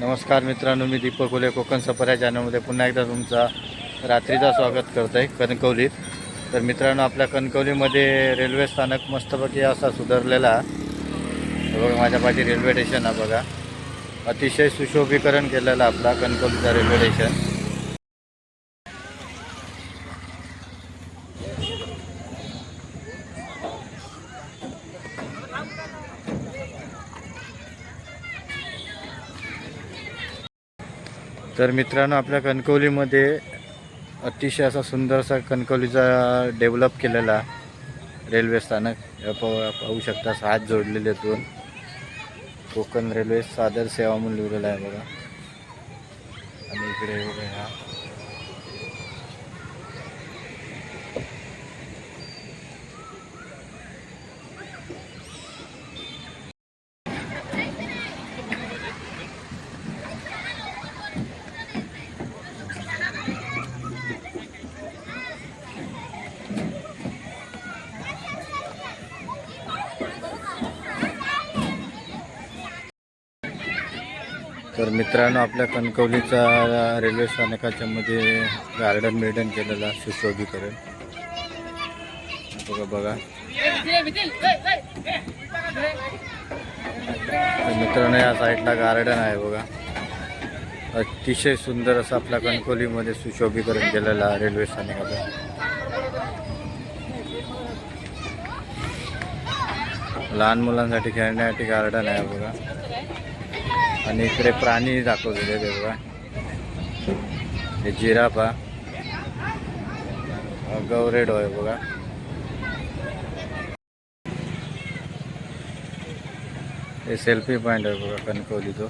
नमस्कार मित्रांनो मी दीपक ओले कोकण सफर या चॅनलमध्ये पुन्हा एकदा तुमचा रात्रीचा स्वागत करत आहे कणकवलीत तर मित्रांनो आपल्या कणकवलीमध्ये रेल्वे स्थानक मस्तपैकी असा सुधारलेला. बघा माझ्या पाठी रेल्वे स्टेशन हा बघा. अतिशय सुशोभीकरण केलेलं आपला कणकवलीचा रेल्वे स्टेशन. तर मित्रांनो आपल्या कणकवलीमध्ये अतिशय असा सुंदरसा कणकवलीचा डेव्हलप केलेला रेल्वे स्थानक पाहू शकता हात जोडलेले आहेत दोन. कोकण रेल्वे सादर सेवा म्हणून लिहिलेला आहे बघा. आणि इकडे बघा हा. तर मित्रांनो आपल्या कणकवलीचा रेल्वे स्थानकाच्या मध्ये गार्डन बिर्डन केलेला सुशोभीकरण. बघा बघा. मित्रांनो या साईडला गार्डन आहे बघा. अतिशय सुंदर असं आपल्या कणकवलीमध्ये सुशोभीकरण केलेलं रेल्वे स्थानकाला लहान मुलांसाठी खेळण्यासाठी गार्डन आहे बघा. आणि इकडे प्राणी दाखवलेले ते बघा. हे जिराफा. गवरेड आहे बघा. हे सेल्फी पॉईंट आहे बघा कणकवली तो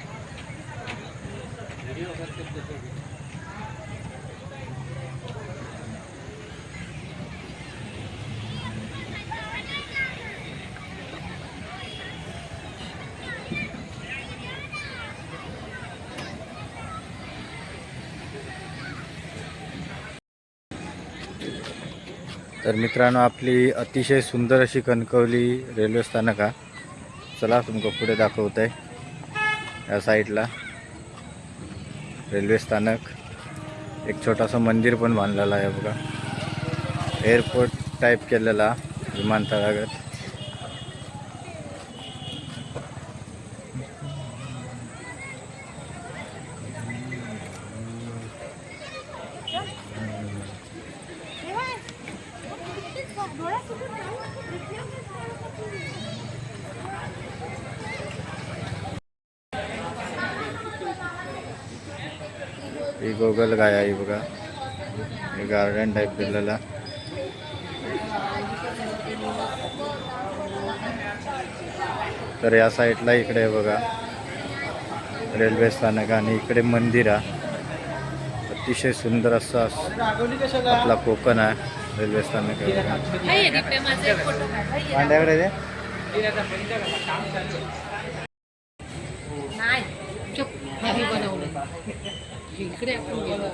तर मित्रांनो आपली अतिशय सुंदर अशी कणकवली रेल्वे स्थानक हा. चला तुमका पुढे दाखवत आहे या साईडला रेल्वे स्थानक. एक छोटासा मंदिर पण बांधलेला आहे बघा. एअरपोर्ट टाईप केलेला विमानतळागत. ही गोगल गाय आहे बघा. हे गार्डन टाईप केलेला तर या साईडला इकडे आहे बघा. रेल्वे स्थानक आणि इकडे मंदिर आहे. अतिशय सुंदर असं अस- आपला कोकण आहे. रेल्वे स्थानक आहे इकडे आपण गेलो.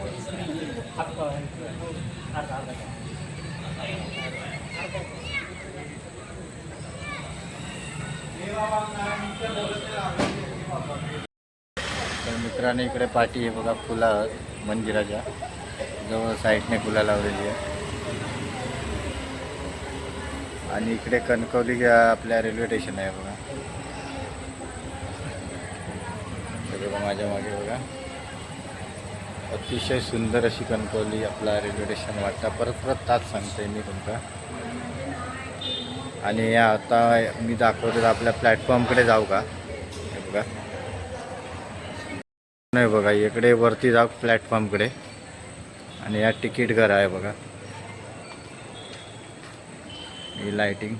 तर मित्रांनो इकडे पाठी आहे बघा फुला मंदिराच्या. जवळ साईडने फुला लावलेली आहे. आणि इकडे कणकवली आपल्या रेल्वे स्टेशन आहे बघा. बघा माझ्या मागे बघा. अतिशय सुंदर अशी कणकवली आपला रेल्वे स्टेशन वाटतं परत परत ताच सांगते मी तुमका आणि आता मी दाखवतो आपल्या प्लॅटफॉर्मकडे जाऊ का? हे बघा. नाही बघा इकडे वरती जाऊ प्लॅटफॉर्मकडे आणि या तिकीट घर आहे बघा. ही लाइटिंग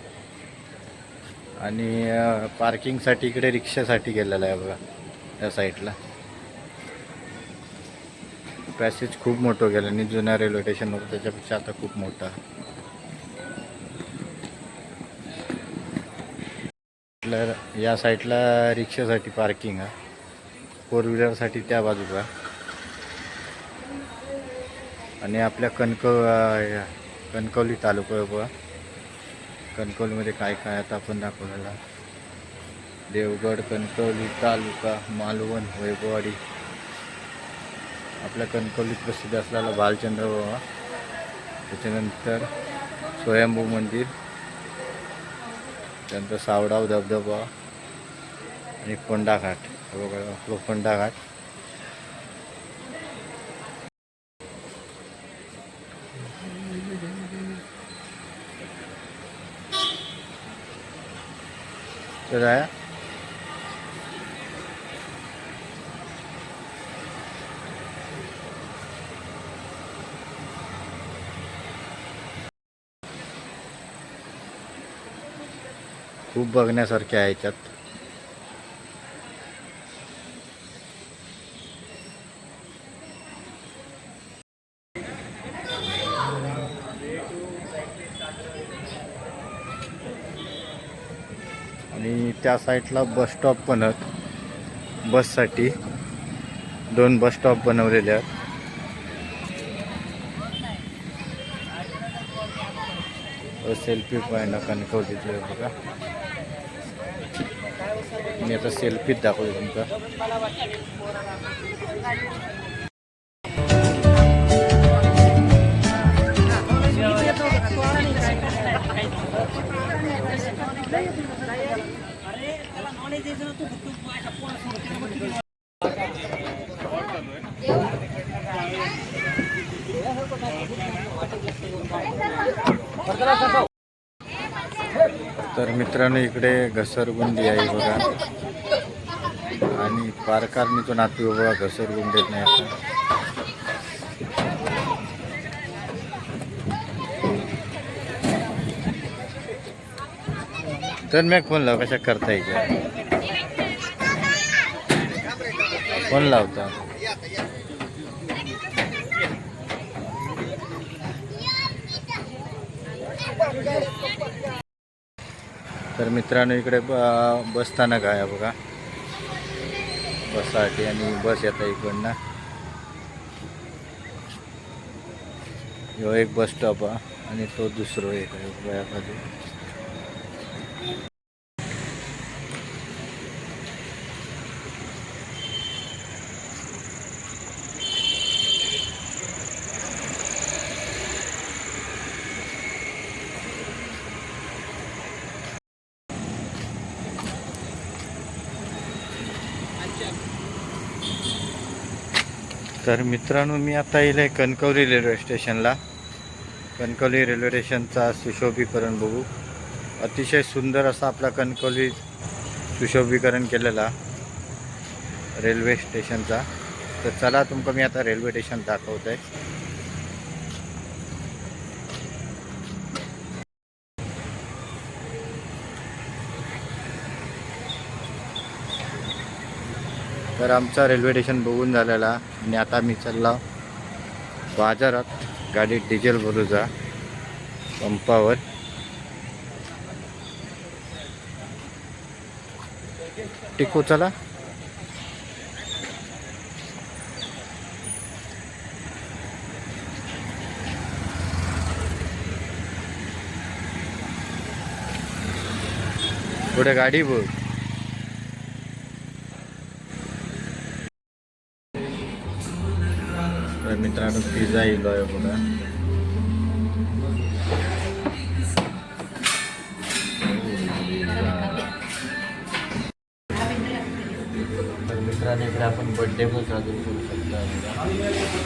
आणि पार्किंगसाठी इकडे रिक्षासाठी गेलेलं आहे बघा त्या साईडला पॅसेज खूप मोठं गेलं. आणि जुन्या रेल्वे स्टेशनवर त्याच्यापेक्षा आता खूप मोठा आपल्या या साईडला रिक्षासाठी पार्किंग आहे. फोर व्हीलरसाठी त्या बाजूला. आणि आपल्या कणक कणकवली तालुका आहे बघा. कणकवलीमध्ये काय काय आता आपण दाखवलेला देवगड कणकवली तालुका मालवण वैभवाडी आपल्या कणकवली प्रसिद्ध असलेला भालचंद्र बाबा. त्याच्यानंतर स्वयंभू मंदिर. त्यानंतर सावडाव धबधबा. आणि फोंडा घाट बघा आपलं फोंडा घाट तर आहे खूप बघण्यासारखे आहे याच्यात. आणि त्या साईडला बस स्टॉप पण आहेत बससाठी दोन बस स्टॉप बनवलेले आहेत. सेल्फी पॉईंट कणकवलीतले बघा. मी आता सेल्फीत दाखवतो तुमचा. तर मित्रांनो इकडे घसरगुंडी आहे बघा. आणि पारकारणी नाती बघा घसरगुंडीत नाही आता. तर मी फोन लाव कशा करता येईल फोन लावता. तर मित्रांनो इकडे ब- बस स्थानक आहे बघा. बससाठी आणि बस येतं इकडनं. ह्यो एक बस स्टॉप आहे आणि तो दुसरो एक आहे बघा बाजू तर मित्रांनो मी आता येईल आहे कणकवली रेल्वे स्टेशनला कणकवली रेल्वे स्टेशनचा सुशोभीकरण बघू. अतिशय सुंदर असा आपला कणकवली सुशोभीकरण केलेला रेल्वे स्टेशनचा तर चला तुमका मी आता रेल्वे स्टेशन दाखवत आहे तर आमचा रेल्वे स्टेशन बघून झालेला. आणि आता मी चालला बाजारात. गाडीत डिझेल भरू जा पंपावर. टिकू चला. पुढे गाडी बघ. तर मित्रांनो पिझ्झा येलो आहे बघा. तर मित्रांनो इकडे आपण बर्थडे पण साजरा करू शकता